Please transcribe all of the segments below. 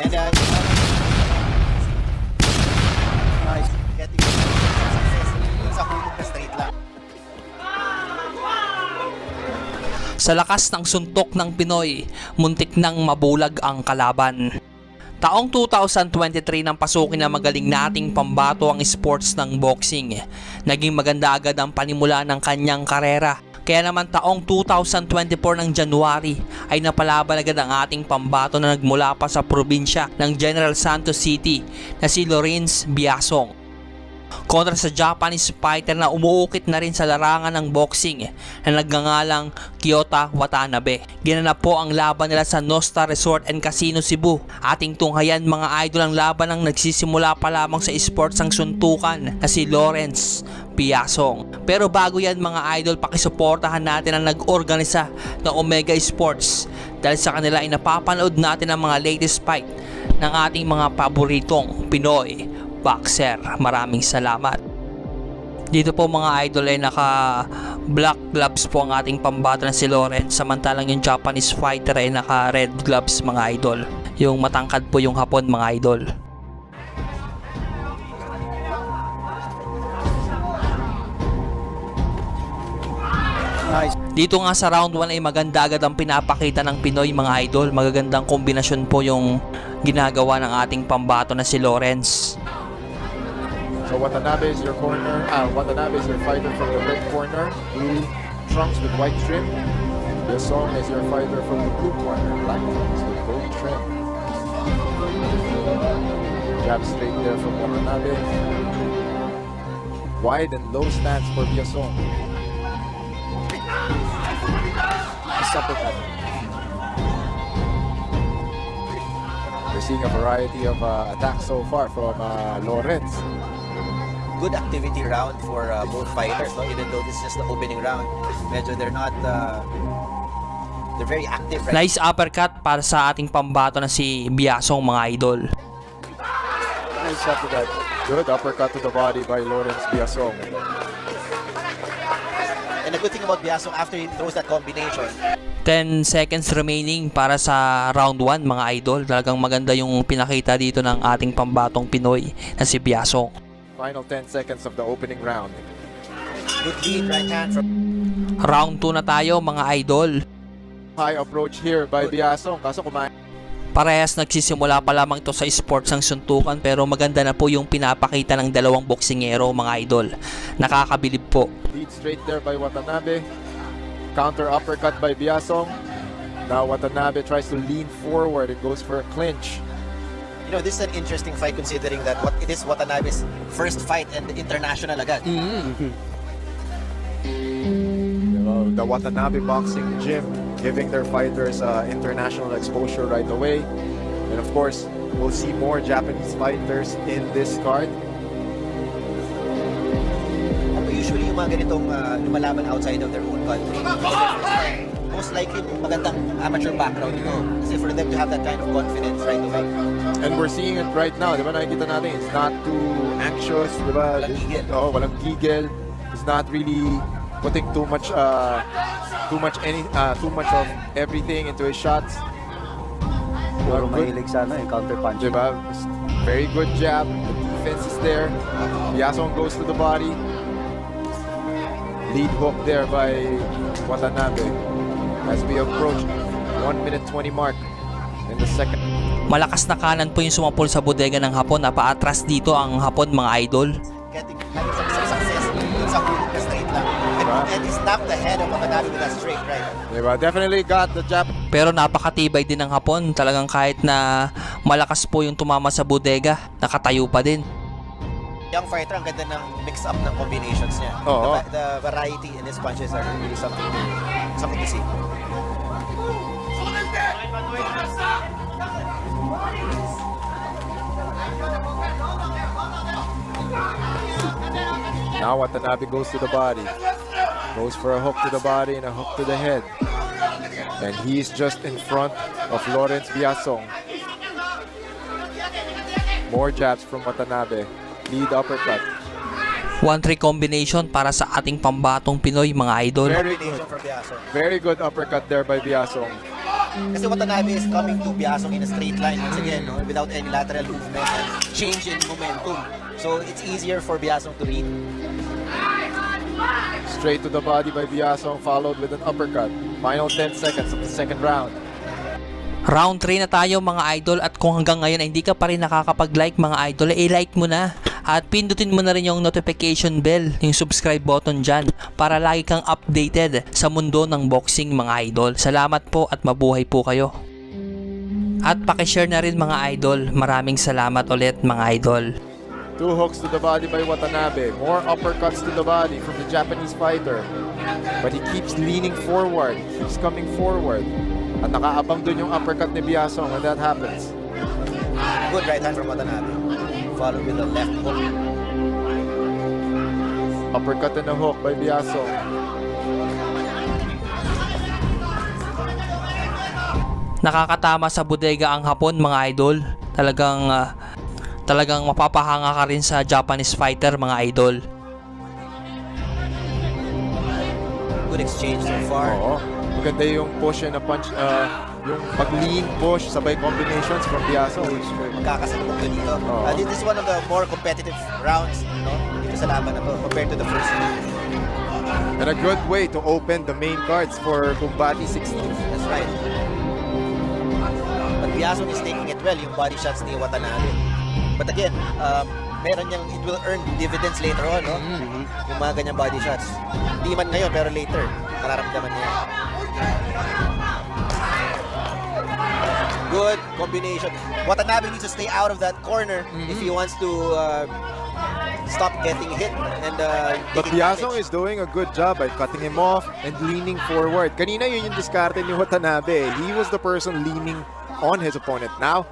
And uh, nice. Getting success sa hulog na straight lang. Sa lakas ng suntok ng Pinoy, muntik nang mabulag ang kalaban. Taong 2023 nang pasukin na magaling nating pambato ang sports ng boxing. Naging maganda agad ang panimula ng kanyang karera. Kaya naman taong 2024 ng January ay napalaban agad ang ating pambato na nagmula pa sa probinsya ng General Santos City na si Lorenz Biasong kontra sa Japanese fighter na umuukit na rin sa larangan ng boxing na nagngangalang Kyota Watanabe. Ginanap po ang laban nila sa Nosta Resort and Casino Cebu. Ating tunghayan mga idol ang laban ang nagsisimula pa lamang sa sports ang suntukan na si Lawrence Piasong. Pero bago yan mga idol, pakisuportahan natin ang nag-organisa ng Omega Sports dahil sa kanila ay napapanood natin ang mga latest fight ng ating mga paboritong Pinoy boxer. Maraming salamat. Dito po mga idol ay naka black gloves po ang ating pambato na si Lawrence samantalang yung Japanese fighter ay naka red gloves mga idol. Yung matangkad po yung hapon mga idol. Nice. Dito nga sa round 1 ay maganda agad ang pinapakita ng Pinoy mga idol. Magagandang kombinasyon po yung ginagawa ng ating pambato na si Lawrence. So Watanabe is your corner. Uh, Watanabe is your fighter from the red corner. Blue trunks with white trim. Yasong is your fighter from the blue corner. Black trunks with gold trim. Jab straight there from Watanabe. Wide and low stance for uppercut. We're seeing a variety of uh, attacks so far from uh, Lawrence. Good activity round for uh, both fighters. No? Even though this is just the opening round, medyo they're not, uh, they're very active right Nice uppercut para sa ating pambato na si Biasong mga idol. Nice uppercut. Good uppercut to the body by Lawrence Biasong. And the good thing about Biasong, after he throws that combination, 10 seconds remaining para sa round 1 mga idol. Talagang maganda yung pinakita dito ng ating pambatong Pinoy na si Biasong. Final 10 seconds of the opening round. good lead right hand from Round 2 na tayo mga idol. High approach here by Biasong. Kaso kumain Parehas nagsisimula pa lamang ito sa sports ang suntukan pero maganda na po yung pinapakita ng dalawang boksingero mga idol. Nakakabilib po. lead straight there by Watanabe. Counter uppercut by Biasong. Now Watanabe tries to lean forward and goes for a clinch. You know, this is an interesting fight considering that what it is Watanabe's first fight and international agad. You know, the Watanabe Boxing Gym giving their fighters uh, international exposure right away. And of course, we'll see more Japanese fighters in this card. Usually yung mga ganitong uh, lumalaban outside of their own country. Most likely magandang amateur background ito. Kasi for them to have that kind of confidence right away. And we're seeing it right now. Di ba nakikita natin? It's not too anxious. Di ba? Walang gigil. Oo, walang gigil. It's not really putting too much uh, too much any uh, too much of everything into his shots. Puro Good. mahilig sa ano, yung counter punch. Diba? Very good jab. The defense is there. Yasong goes to the body. Lead hook there by Watanabe. As we approach 1 minute 20 mark in the second. Malakas na kanan po yung sumapol sa bodega ng Hapon. Napaatras dito ang Hapon mga idol. Getting success sa hulog na straight lang. And, Diba? he snapped the head of Watanabe with that straight right. Diba? Definitely got the jab. Pero napakatibay din ng Hapon. Talagang kahit na malakas po yung tumama sa bodega, nakatayo pa din. Young fighter, ang ganda ng mix-up ng combinations niya. Oo. The, the variety in his punches are really something something to see. Now Watanabe goes to the body. Goes for a hook to the body and a hook to the head. And he's just in front of Lawrence Biasong. More jabs from Watanabe. Lead uppercut. 1-3 combination para sa ating pambatong Pinoy mga idol. Very good. Very good uppercut there by Biasong. Kasi Watanabe is coming to Biasong in a straight line once again, no? without any lateral movement and change in momentum. So it's easier for Biasong to read. Straight to the body by Biasong, followed with an uppercut. Final 10 seconds of the second round. Round 3 na tayo mga idol at kung hanggang ngayon ay hindi ka pa rin nakakapag-like mga idol, eh like mo na. At pindutin mo na rin yung notification bell, yung subscribe button dyan para lagi kang updated sa mundo ng boxing mga idol. Salamat po at mabuhay po kayo. At pakishare na rin mga idol. Maraming salamat ulit mga idol. Two hooks to the body by Watanabe. More uppercuts to the body from the Japanese fighter. But he keeps leaning forward. He keeps coming forward. At nakaabang dun yung uppercut ni Biasong when that happens. Good right hand from Watanabe. Followed with a left hook. Uppercut and a hook by Biasong. Nakakatama sa bodega ang hapon mga idol. Talagang ah, talagang mapapahanga ka rin sa Japanese fighter mga idol. Good exchange so far. Oo. Maganda yung push and a punch. uh, yung pag-lean push sabay combinations from Biasong. Which, Magkakasalubog ko dito. Oo. Uh, this is one of the more competitive rounds no? dito sa laban na to compared to the first one. and a good way to open the main cards for Kumbati 16. That's right. But Biasong is taking it well, yung body shots ni Watanabe. But again, um, meron niyang, it will earn dividends later on, no? Yung mga ganyang body shots. Hindi man ngayon, pero later, mararamdaman niya. Good combination. Watanabe needs to stay out of that corner if he wants to uh, stop getting hit and uh, But damage. is doing a good job by cutting him off and leaning forward. Kanina yun yung diskarte ni Watanabe. He was the person leaning on his opponent. Now,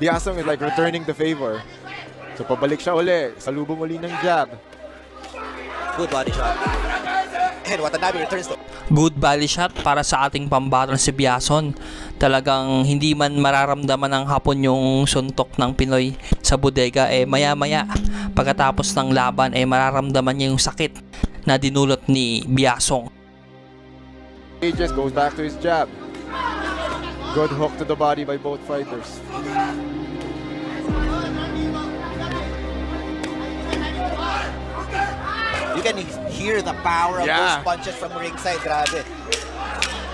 Biasong is like returning the favor. So pabalik siya uli. Salubong uli ng jab. Good body shot. And Watanabe returns to Good body shot para sa ating pambaton si Biason. Talagang hindi man mararamdaman ng hapon yung suntok ng Pinoy sa bodega eh maya maya pagkatapos ng laban eh mararamdaman niya yung sakit na dinulot ni Biasong. Ages goes back to his jab. Good hook to the body by both fighters. You can hear the power of Yeah. those punches from ringside. Grabe.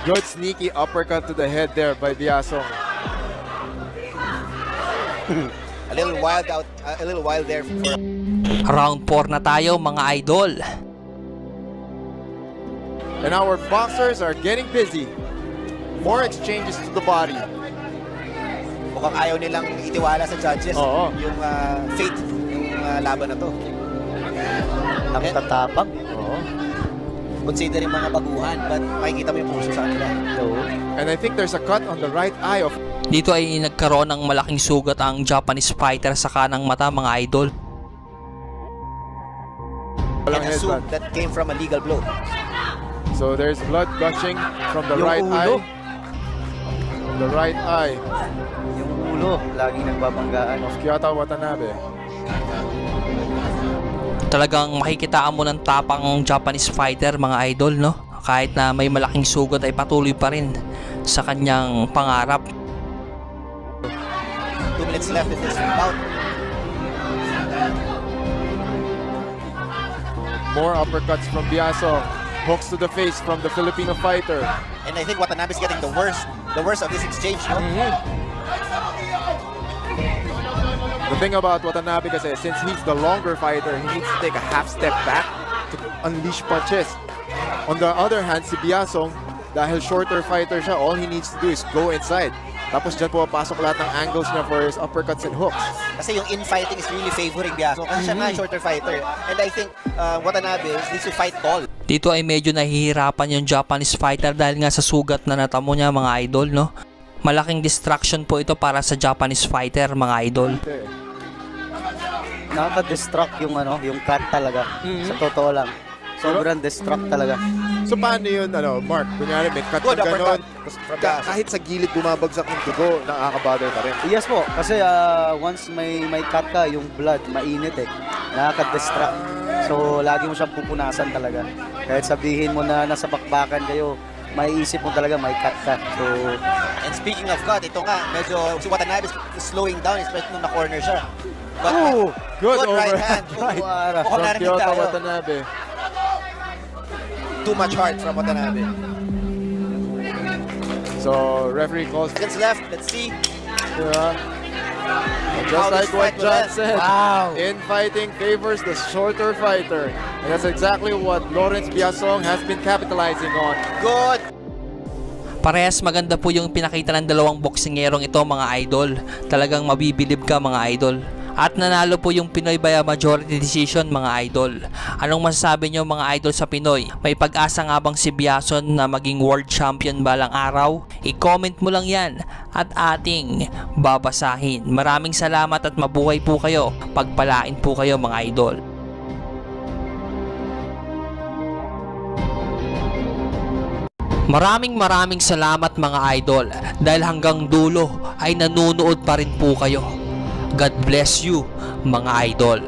Good sneaky uppercut to the head there by Biasong. A little wild out, a little wild there for Round 4 na tayo mga idol. And our boxers are getting busy. More exchanges to the body. mukhang ayaw nilang itiwala sa judges Oo. yung uh, fate ng uh, laban na to. Ang tatapang. Oo. Considering mga baguhan, but makikita mo yung puso sa kanila. So, And I think there's a cut on the right eye of Dito ay nagkaroon ng malaking sugat ang Japanese fighter sa kanang mata mga idol. And assume headbutt. that came from a legal blow. So there's blood gushing from the Yung right ulo. eye. From the right eye yung ulo, laging nagbabanggaan. of Kiyota Watanabe. Talagang makikitaan mo ng tapang ang Japanese fighter mga idol no. Kahit na may malaking sugat ay patuloy pa rin sa kanyang pangarap. Two minutes left in this bout. More uppercuts from Biaso. Hooks to the face from the Filipino fighter. And I think Watanabe's getting the worst, the worst of this exchange, no? The thing about Watanabe kasi, since he's the longer fighter, he needs to take a half step back to unleash punches. On the other hand, si Biasong, dahil shorter fighter siya, all he needs to do is go inside. Tapos dyan pumapasok lahat ng angles niya for his uppercuts and hooks. Kasi yung infighting is really favoring Biaso. Kasi siya nga shorter fighter. And I think uh, Watanabe needs to fight tall. Dito ay medyo nahihirapan yung Japanese fighter dahil nga sa sugat na natamo niya mga idol no. Malaking distraction po ito para sa Japanese fighter mga idol. Nakaka-distract yung ano, yung cut talaga. Sa totoo lang. Sobrang distract talaga. So paano yun, ano, Mark? Kunyari, may cut Good na gano'n. uppercut Tapos from ka- Biaso. kahit sa gilid bumabagsak yung dugo, nakaka-bother ka rin. Yes po, kasi ah, once may may cut ka, yung blood, mainit eh. Nakaka-distract. So, lagi mo siyang pupunasan talaga. Kahit sabihin mo na nasa bakbakan kayo, maiisip mo talaga may cut ka. So, And speaking of cut, ito nga, medyo si Watanabe is slowing down, especially nung na-corner siya. But, Ooh, good oh, right oh, hand. right Wara. Mukhang from Kyoto. Watanabe. Too much heart from Watanabe. So referee calls. Seconds left, let's see. Yeah. And just How like what John said, Wow. infighting favors the shorter fighter. And that's exactly what Lawrence Biasong has been capitalizing on. Good. Parehas maganda po yung pinakita ng dalawang boksingerong ito mga idol. Talagang mabibilib ka mga idol. At nanalo po yung Pinoy by majority decision mga idol. Anong masasabi nyo mga idol sa Pinoy? May pag-asa nga bang si Biason na maging world champion balang araw? I-comment mo lang yan at ating babasahin. Maraming salamat at mabuhay po kayo. Pagpalain po kayo mga idol. Maraming maraming salamat mga idol dahil hanggang dulo ay nanunood pa rin po kayo. God bless you mga idol.